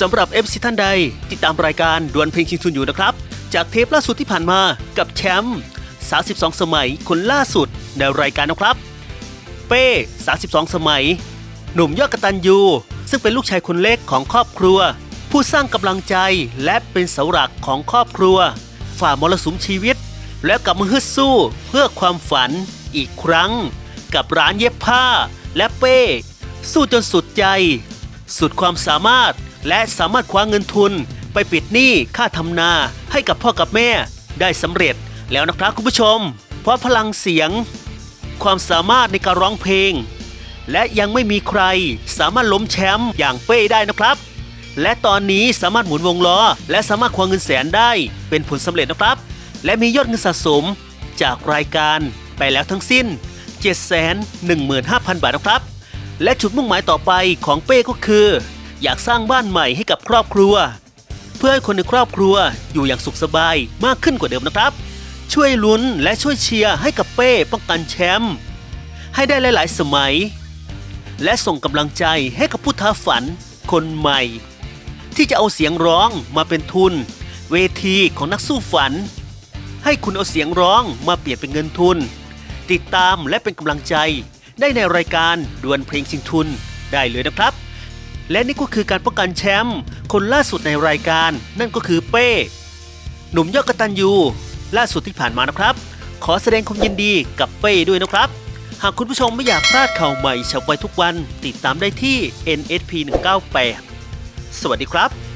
สำหรับ FC ท่านใด ติดตามรายการดวลเพลงชิงทุนอยู่นะครับ จากเทปล่าสุดที่ผ่านมากับแชมป์ 32 สมัยคนล่าสุดในรายการนะครับ เป้ 32 สมัย หนุ่มยอดกตัญญูซึ่งเป็นลูกชายคนเล็กของครอบครัว ผู้สร้างกำลังใจและเป็นเสาหลักของครอบครัว ฝ่ามรสุมชีวิต แล้วกลับมาฮึดสู้เพื่อความฝันอีกครั้ง กับร้านเย็บผ้าและเป้ สู้จนสุดใจ สุดความสามารถ และสามารถคว้าเงินทุน ไปปิดหนี้ค่าทำนาให้กับพ่อกับแม่ได้สำเร็จแล้วนะครับคุณผู้ชม เพราะพลังเสียง ความสามารถในการร้องเพลง และยังไม่มีใครสามารถล้มแชมป์อย่างเป้ได้นะครับ และตอนนี้สามารถหมุนวงล้อ และสามารถคว้าเงินแสนได้เป็นผลสำเร็จนะครับ และมียอดเงินสะสมจากรายการไปแล้วทั้งสิ้น 715,000 บาทนะครับ และจุดมุ่งหมายต่อไปของเป้ก็คือ อยากสร้างบ้านใหม่ให้กับครอบครัว เพื่อให้คนในครอบครัวอยู่อย่างสุขสบายมากขึ้นกว่าเดิมนะครับ ช่วยลุ้นและช่วยเชียร์ให้กับเป้ป้องกันแชมป์ให้ได้หลาย ๆ สมัย และส่งกำลังใจให้กับผู้ท้าฝันคนใหม่ ที่จะเอาเสียงร้องมาเป็นทุน เวทีของนักสู้ฝัน ให้คุณเอาเสียงร้องมาเปลี่ยนเป็นเงินทุน ติดตามและเป็นกำลังใจได้ในรายการดวลเพลงชิงทุนได้เลยนะครับ และนี่ก็คือการป้องกันแชมป์คนล่าสุดในรายการ นั่นก็คือเป้ หนุ่มยอดกตัญญูล่าสุดที่ผ่านมานะครับ ขอแสดงความยินดีกับเป้ด้วยนะครับ หากคุณผู้ชมไม่อยากพลาดข่าวใหม่ฉับไวทุกวัน ติดตามได้ที่ NSP 198 สวัสดีครับ